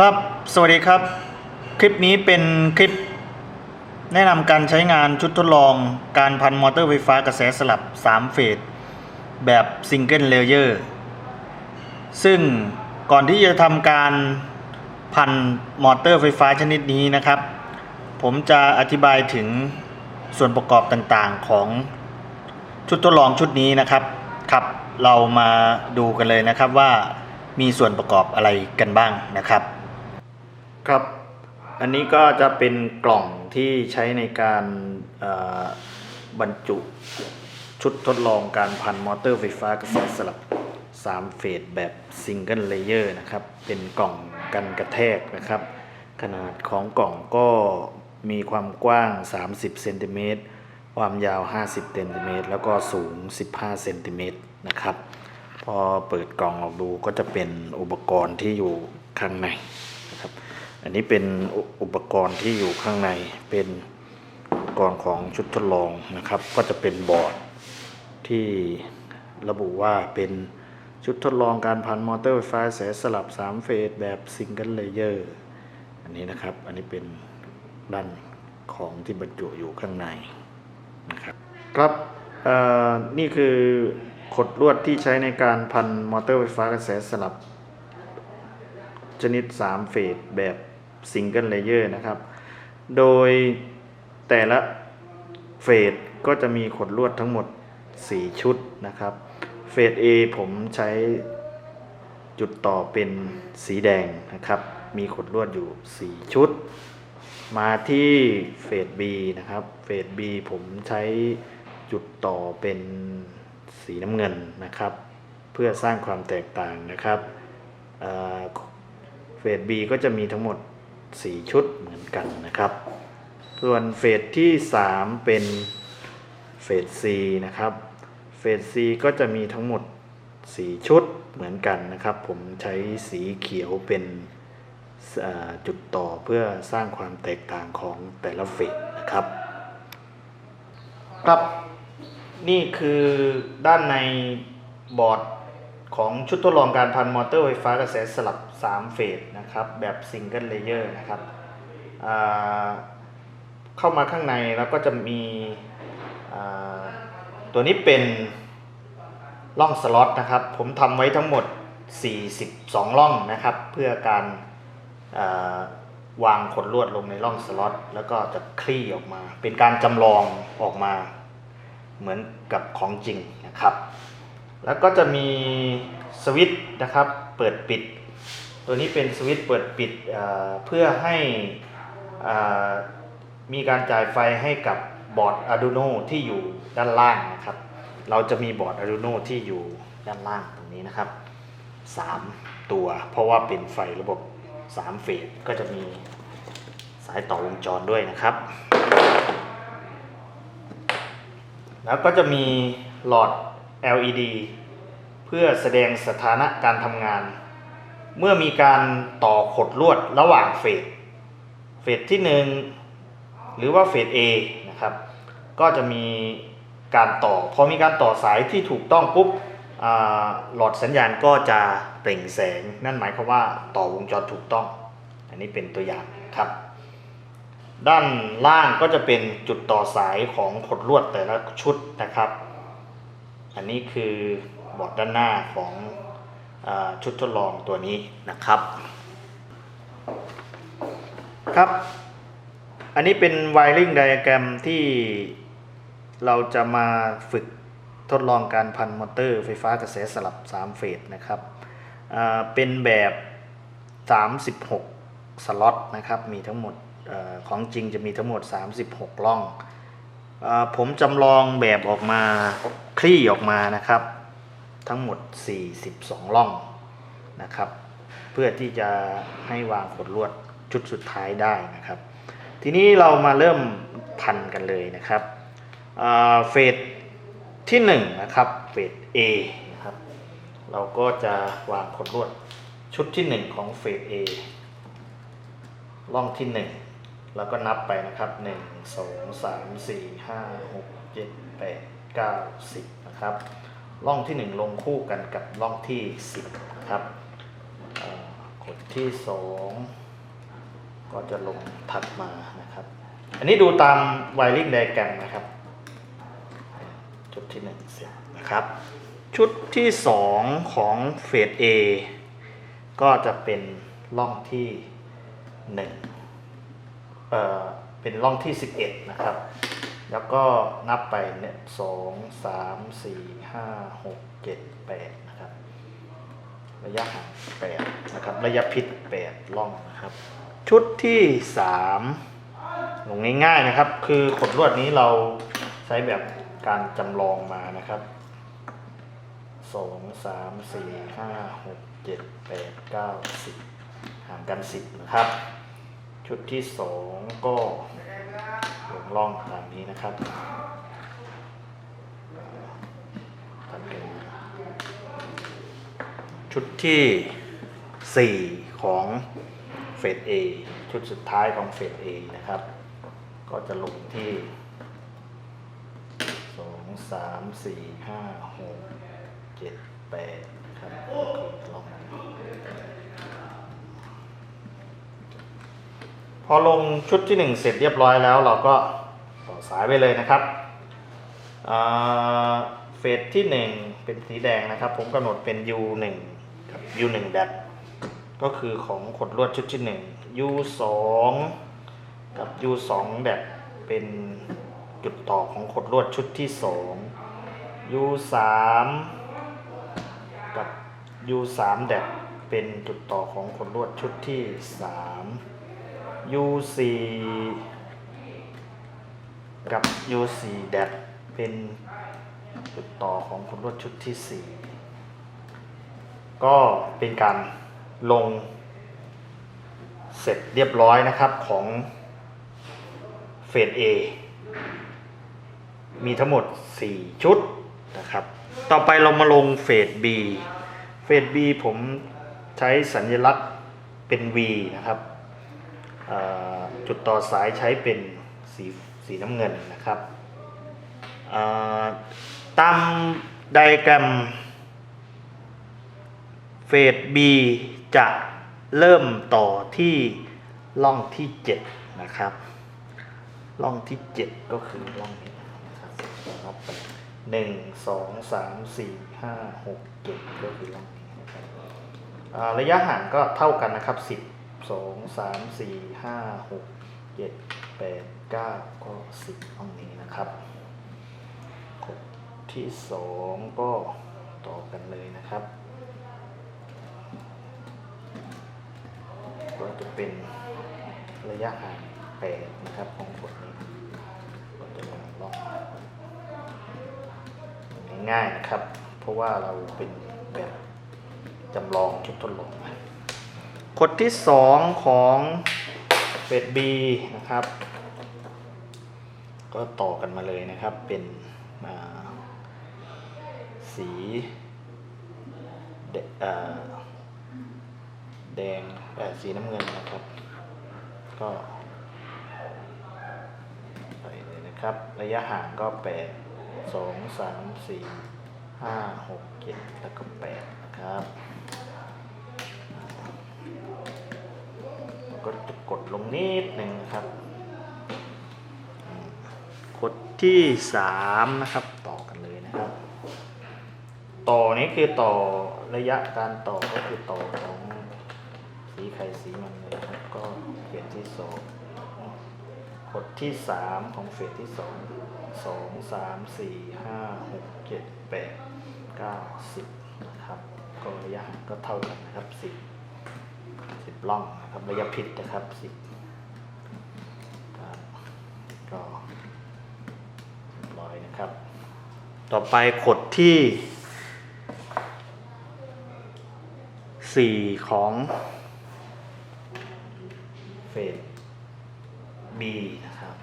ครับสวัสดีครับ คลิปนี้เป็นคลิป แนะนำการใช้งานชุดทดลองการพันมอเตอร์ไฟฟ้ากระแสสลับ 3 เฟสแบบซิงเกิลเลเยอร์ซึ่งก่อนที่จะทำการพันมอเตอร์ไฟฟ้าชนิดนี้นะครับ ผมจะอธิบายถึงส่วนประกอบต่างๆของชุดทดลองชุดนี้นะครับครับเรามาดูกันเลยนะครับว่ามีส่วนประกอบอะไรกันบ้างนะครับ ครับ อันนี้ก็จะเป็นกล่องที่ใช้ในการบรรจุชุดทดลองการพันมอเตอร์ไฟฟ้ากระแสสลับ 3 เฟสแบบซิงเกิลเลเยอร์นะครับ เป็นกล่องกันกระแทกนะครับ ขนาดของกล่องก็มีความกว้าง 30เซนติเมตรความยาว 50เซนติเมตรแล้วก็สูง 15เซนติเมตรนะครับ พอเปิดกล่องออกดูก็จะเป็นอุปกรณ์ที่อยู่ข้างใน อันนี้เป็นอุปกรณ์ที่อยู่ข้างในเป็นอุปกรณ์ของชุดทดลองนะครับ ก็จะเป็นบอร์ดที่ระบุว่าเป็นชุดทดลองการพันมอเตอร์ไฟฟ้าแสสลับ 3 เฟสแบบซิงเกิลเลเยอร์อันนี้นะครับ อันนี้เป็นด้านของที่บรรจุอยู่ข้างในนะครับครับนี่คือขดลวดที่ใช้ในการพันมอเตอร์ไฟฟ้ากระแสสลับ ชนิด 3 เฟสแบบ ซิงเกิลเลเยอร์นะครับ โดยแต่ละเฟสก็จะมีขดลวดทั้งหมด 4 ชุดนะครับ เฟส A ผมใช้จุดต่อเป็นสีแดงนะครับ มีขดลวดอยู่ 4 ชุด มาที่เฟส B นะครับ เฟส B ผมใช้จุดต่อเป็นสีน้ำเงินนะครับ เพื่อสร้างความแตกต่างนะครับเอ่อเฟส B ก็จะมีทั้งหมด 4 ชุดเหมือนกันนะครับ ส่วนเฟสที่ 3 เป็นเฟส C นะครับ เฟส C ก็จะมีทั้งหมด 4 ชุดเหมือนกันนะครับ ผมใช้สีเขียวเป็นจุดต่อเพื่อสร้างความแตกต่างของแต่ละเฟสนะครับครับนี่คือด้านในบอร์ด ของชุดทดลองการพันมอเตอร์ไฟฟ้ากระแสสลับ 3 เฟสนะครับแบบซิงเกิลเลเยอร์นะครับเข้ามาข้างในแล้วก็จะมีตัวนี้เป็นล่องสล็อตนะครับ ผมทำไว้ทั้งหมด 42 ล่องนะครับ เพื่อการาวางขนลวดลงในร่องสล็อตแล้วก็จะคลี่ออกมา เป็นการจำลองออกมาเหมือนกับของจริงนะครับ แล้วก็จะมีสวิตช์นะครับเปิดปิด ตัวนี้เป็นสวิตช์เปิดปิดเพื่อให้อ่ามีการจ่ายไฟให้กับบอร์ด Arduino ที่อยู่ด้านล่างนะครับ เราจะมีบอร์ด Arduino ที่อยู่ด้านล่างตรงนี้นะครับ 3 ตัว เพราะว่าเป็นไฟระบบ 3 เฟสก็จะมีสายต่อวงจรด้วยนะครับ แล้วก็จะมีหลอด LED เพื่อแสดงสถานะการทำงาน เมื่อมีการต่อขดลวดระหว่างเฟส เฟสที่ 1 หรือว่าเฟส A นะครับ ก็จะมีการต่อ พอมีการต่อสายที่ถูกต้องปุ๊บหลอดสัญญาณก็จะเปล่งแสง นั่นหมายความว่าต่อวงจรถูกต้อง อันนี้เป็นตัวอย่างครับ ด้านล่างก็จะเป็นจุดต่อสายของขดลวดแต่ละชุดนะครับ อันนี้คือบอร์ดด้านหน้าของอชุดทดลองตัวนี้นะครับ ครับ อันนี้เป็น wiring diagram ที่เราจะมาฝึกทดลองการพันมอเตอร์ไฟฟ้ากระแสสลับ 3 เฟสนะครับ เป็นแบบ 36 สล็อตนะครับ มีทั้งหมดอของจริงจะมีทั้งหมด 36ล่องอผมจำลองแบบออกมา คลี่ออกมานะครับ ทั้งหมด 42 ล่องนะครับ เพื่อที่จะให้วางขดลวดชุดสุดท้ายได้นะครับ ทีนี้เรามาเริ่มพันกันเลยนะครับเฟสที่1นงนะครับเฟส A นะครับเราก็จะวางขดลวดชุดที่ 1 ของเฟส A ล่องที่ 1 แล้วก็นับไปนะครับ 1 2 3 4 5 6 7 8 9 10นะครับล่องที่ 1 ลงคู่กันกับล่องที่ 10นะครับกดที่สองก็จะลงถัดมานะครับ อันนี้ดูตามไวริงไดแกรมนะครับชุดที่หนึ่งเสร็จนะครับ ชุดที่สองของเฟส A ก็จะเป็นร่องที่หนึ่งเอ่อ เป็นร่องที่ 11 นะครับ แล้วก็นับไปเนี่ยสองสามสี่ห้าหกเจ็ดแปดนะครับ ระยะห่างแปดนะครับ ระยะพิษแปดร่องนะครับ ชุดที่สามลงง่ายๆนะครับ คือขดลวดนี้เราใช้แบบการจำลองมานะครับสองสามสี่ห้าหกเจ็ดแปดเก้าสิบห่างกันสิบนะครับ ชุดที่สองก็ ลงร่องตามนี้นะครับตัดกันชุดที่สี่ของเฟส A ชุดสุดท้ายของเฟส A นะครับ ก็จะลงที่สองสามสี่ห้าหกเจ็ดแปดครับลอง พอลงชุดที่หนึ่งเสร็จเรียบร้อยแล้ว เราก็ต่อสายไปเลยนะครับเฟสที่หนึ่งเป็นสีแดงนะครับ ผมกำหนดเป็น U1 กับ U1 แดดก็คือของขดลวดชุดที่หนึ่ง U2 กับ U2 แดดเป็นจุดต่อของขดลวดชุดที่สอง U3 กับ U3 แดดเป็นจุดต่อของขดลวดชุดที่สาม U4 กับ U4 แดดเป็นจุดต่อของขดลวดชุดที่ 4 ก็เป็นการลงเสร็จเรียบร้อยนะครับของเฟส A มีทั้งหมด 4 ชุดนะครับ ต่อไปเรามาลงเฟส B เฟส B ผมใช้สัญลักษณ์เป็น V นะครับ จุดต่อสายใช้เป็นสีสีน้ำเงินนะครับตามไดอะแกรมเฟส B จะเริ่มต่อที่ร่องที่ 7 นะครับร่องที่ 7 ก็คือร่องนี้นะครับหนึ่งสองสามสี่ห้าหกเจ็ดก็คือร่องนี้นะครับอ่าระยะห่างก็เท่ากันนะครับสิบ สองสามสี่ห้าหกเจ็ดแปดเก้าก็สิบห้องนี้นะครับกดที่สองก็ต่อกันเลยนะครับ ก็จะเป็นระยะห่างแปดนะครับของกดนี้ก็จะมาล็อกง่ายๆนะครับ เพราะว่าเราเป็นแบบจำลองชุดทดลอง กฎที่สองของเฟส B นะครับ ก็ต่อกันมาเลยนะครับ เป็นอ่าสีแดงสีน้ำเงินนะครับ ก็ใส่เลยนะครับ ระยะห่างก็แปดสองสามสี่ห้าหกเจ็ดแล้วก็แปดนะครับ ก็จะกดลงนิดหนึ่งนะครับอืมกดที่สามนะครับต่อกันเลยนะครับ ต่อนี้คือต่อระยะการต่อก็คือต่อของสีไข่สีมันเลยนะครับก็เฟสที่สองกดที่สามของเฟสที่สองสองสามสี่ห้าหกเจ็ดแปดเก้าสิบนะครับก็ระยะห่างก็เท่ากันนะครับสิบสิบ ล่องนะครับระยะพิษนะครับสิบก็ร้อยนะครับ ต่อไปขดที่สี่ของเฟส B นะครับ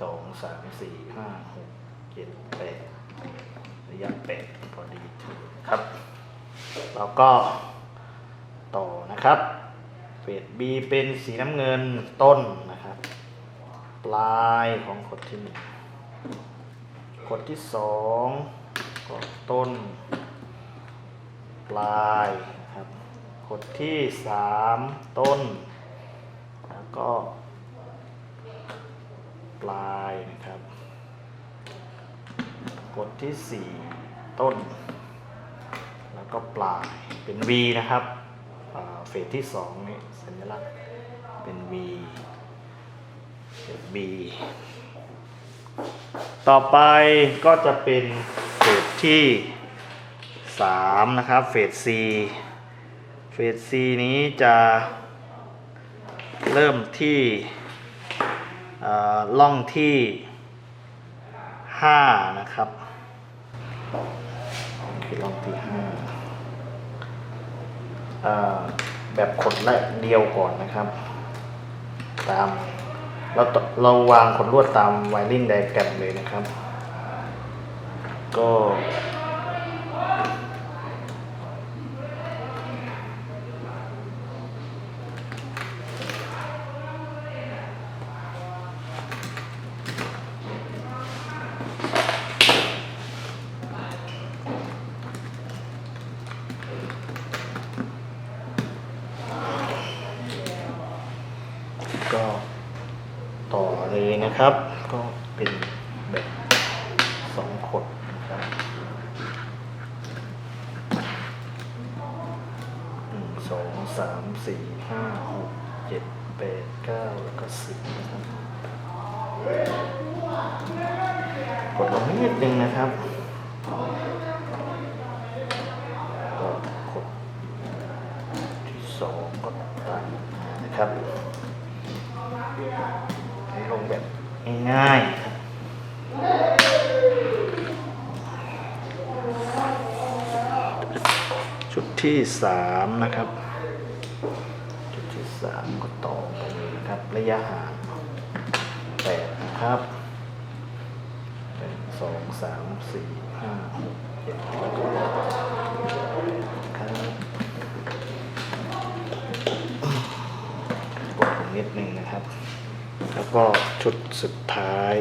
สองสามสี่ห้าหกเจ็ดแปดระยะแปดพอดีครับ แล้วก็ เฟส B เป็นสีน้ำเงินต้นนะครับ ปลายของขดที่หนึ่งขดที่สองก็ต้น ปลายนะครับขดที่สามต้น แล้วก็ ปลายนะครับกดที่สี่ต้น แล้วก็ปลายเป็น V นะครับ เฟสที่สองนี่สัญลักษณ์เป็น V เป็น B ต่อไปก็จะเป็นเฟสที่สามนะครับ เฟส C เฟส C นี้จะเริ่มที่ล่องที่ห้านะครับคือล่องที่ห้า แบบขดและเดียวก่อนนะครับ ตามเราเราวางขดลวดตามไวริ่งไดแกรมเลยนะครับ ก็ต่อเลยนะครับ ก็เป็นแบบสองขดนะครับหนึ่ง สามสี่ห้าหกเจ็ดแปดเก้าแล้วก็สิบนะครับกดลงนิดนึงนะครับก็กดที่สองก็ตัดนะครับให้ลงแบบง่ายๆชุดที่สามนะครับ ชุดที่สามก็ต่อไปเลยนะครับ ระ ยะห่างแปดนะครับหนึ่งสองสามสี่ห้าหกเจ็ดแล้วก็ครับกดนิดนึงนะครับ แล้วก็ชุดสุดท้าย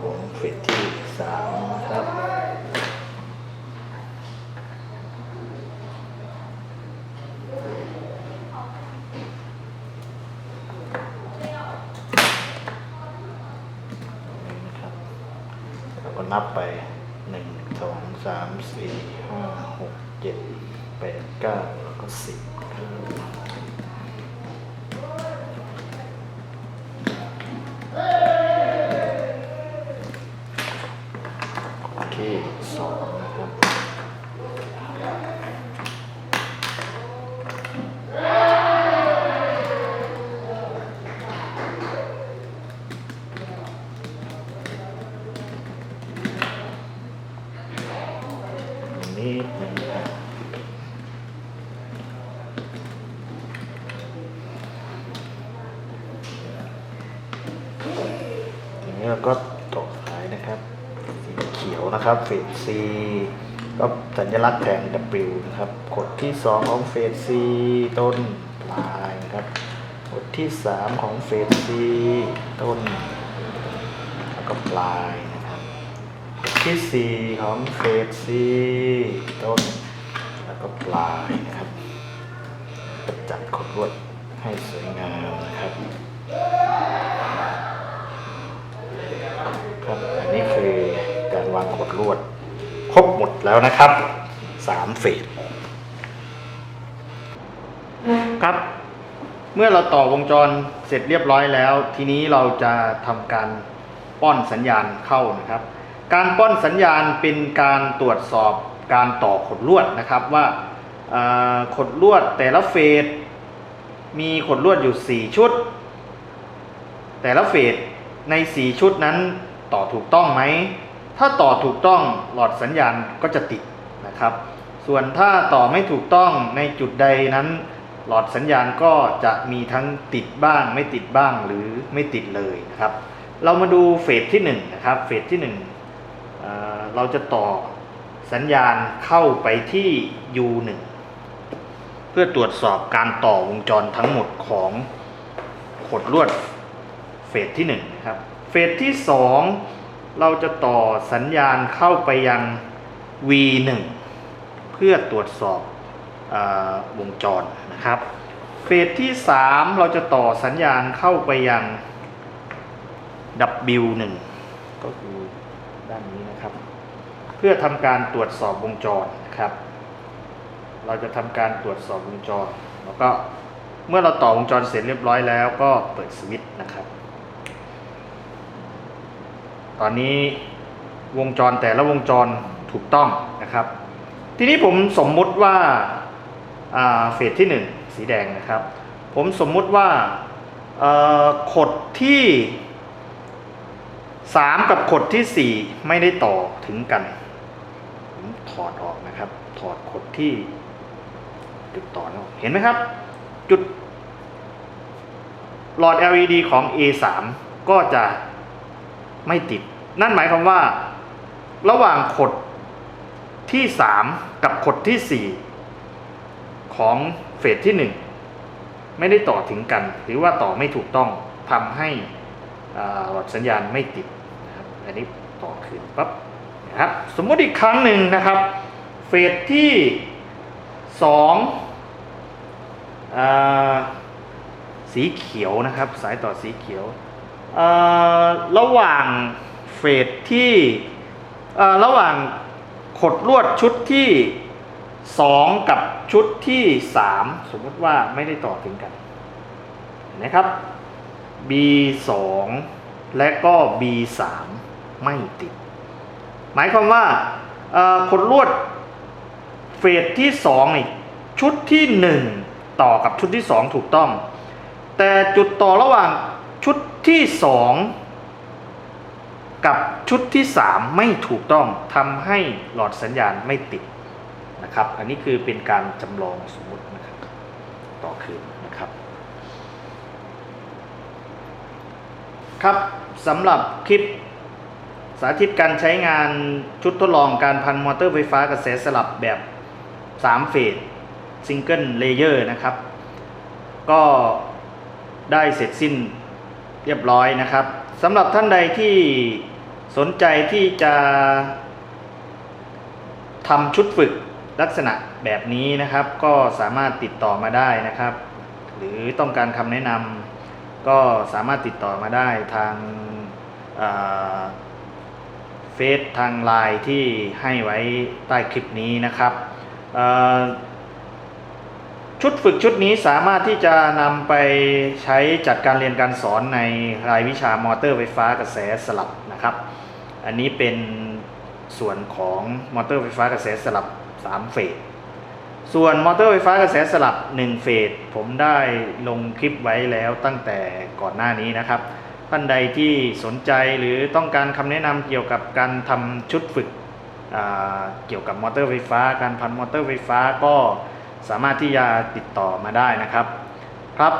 ของเฟสที่สามนะครับ นะครับแล้วก็นับไป หนึ่งสองสามสี่ห้าหกเจ็ดแปดเก้าแล้วก็สิบ ทีนี้เราก็ต่อสายนะครับสีเขียวนะครับเฟส C ก็สัญลักษณ์แทน W นะครับกดที่ 2 ของเฟส C ต้นปลายนะครับกดที่ 3 ของเฟส C ต้น แล้วก็ปลายนะครับกดที่ 4 ของเฟส C ต้น แล้วก็ปลายนะครับจัดขดลวดให้สวยงามนะครับ ลวด ครบหมดแล้วนะครับสามเฟสครับ เมื่อเราต่อวงจรเสร็จเรียบร้อยแล้ว ทีนี้เราจะทำการป้อนสัญญาณเข้านะครับ การป้อนสัญญาณเป็นการตรวจสอบการต่อขดลวดนะครับว่าขดลวดแต่ละเฟสมีขดลวดอยู่ 4 ชุด แต่ละเฟสใน 4 ชุดนั้นต่อถูกต้องไหม ถ้าต่อถูกต้องหลอดสัญญาณก็จะติดนะครับ ส่วนถ้าต่อไม่ถูกต้องในจุดใดนั้น หลอดสัญญาณก็จะมีทั้งติดบ้าง ไม่ติดบ้างหรือไม่ติดเลยนะครับ เรามาดูเฟสที่1นะครับเฟสที่1เอ่อเราจะต่อสัญญาณเข้าไปที่ U1 เพื่อตรวจสอบการต่อวงจรทั้งหมดของขดลวดเฟสที่1นะครับเฟสที่ 2 เราจะต่อสัญญาณเข้าไปยัง V1 เพื่อตรวจสอบอวงจรนะครับ เฟสที่ 3 เราจะต่อสัญญาณเข้าไปยัง W1 ก็คือด้านนี้นะครับ เพื่อทำการตรวจสอบวงจรนะครับ เราจะทำการตรวจสอบวงจร แล้วก็เมื่อเราต่อวงจรเสร็จเรียบร้อยแล้วก็เปิดสวิตช์นะครับ ตอนนี้วงจรแต่ละวงจรถูกต้องนะครับ ทีนี้ผมสมมุติว่าเฟสที่ 1 สีแดงนะครับ ผมสมมุติว่าขดที่ 3 กับขดที่ 4 ไม่ได้ต่อถึงกัน ผมถอดออกนะครับ ถอดขดที่จุดต่อออกเห็นไหมครับ จุด หลอด LED ของ A3 ก็จะไม่ติด นั่นหมายความว่า ระหว่างขดที่3กับขดที่4ของเฟสที่1ไม่ได้ต่อถึงกัน หรือว่าต่อไม่ถูกต้องทำให้หลอดสัญญาณไม่ติดนะครับอันนี้ต่อคืนปั๊บนะครับสมมติอีกครั้งหนึ่งนะครับ เฟสที่2อ่าสีเขียวนะครับ สายต่อสีเขียวระหว่าง เฟสที่ระหว่างขดลวดชุดที่ 2 กับชุดที่ 3 สมมติว่าไม่ได้ต่อถึงกันนะครับ B2 และก็ B3 ไม่ติด หมายความว่าขดลวดเฟสที่2นี่ชุดที่ 1 ต่อกับชุดที่ 2 ถูกต้อง แต่จุดต่อระหว่างชุดที่ 2 กับชุดที่ 3 ไม่ถูกต้องทำให้หลอดสัญญาณไม่ติดนะครับ อันนี้คือเป็นการจำลองสมมตินะครับต่อคืนนะครับ ครับสำหรับคลิปสาธิตการใช้งานชุดทดลองการพันมอเตอร์ไฟฟ้ากระแสสลับแบบ 3 เฟสซิงเกิลเลเยอร์นะครับ ก็ได้เสร็จสิ้นเรียบร้อยนะครับสำหรับท่านใดที่ สนใจที่จะทำชุดฝึกลักษณะแบบนี้นะครับ ก็สามารถติดต่อมาได้นะครับ หรือต้องการคำแนะนำก็สามารถติดต่อมาได้ทางเฟซทางไลน์ที่ให้ไว้ใต้คลิปนี้นะครับ ชุดฝึกชุดนี้สามารถที่จะนำไปใช้จัดการเรียนการสอนในรายวิชามอเตอร์ไฟฟ้ากระแสสลับนะครับ อันนี้เป็นส่วนของมอเตอร์ไฟฟ้ากระแสสลับ 3 เฟส ส่วนมอเตอร์ไฟฟ้ากระแสสลับ 1 เฟส ผมได้ลงคลิปไว้แล้วตั้งแต่ก่อนหน้านี้นะครับ ท่านใดที่สนใจหรือต้องการคำแนะนำเกี่ยวกับการทำชุดฝึกเกี่ยวกับมอเตอร์ไฟฟ้า การพันมอเตอร์ไฟฟ้าก็ สามารถที่จะติดต่อมาได้นะครับ ครับ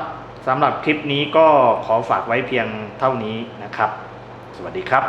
สำหรับคลิปนี้ก็ขอฝากไว้เพียงเท่านี้นะครับ สวัสดีครับ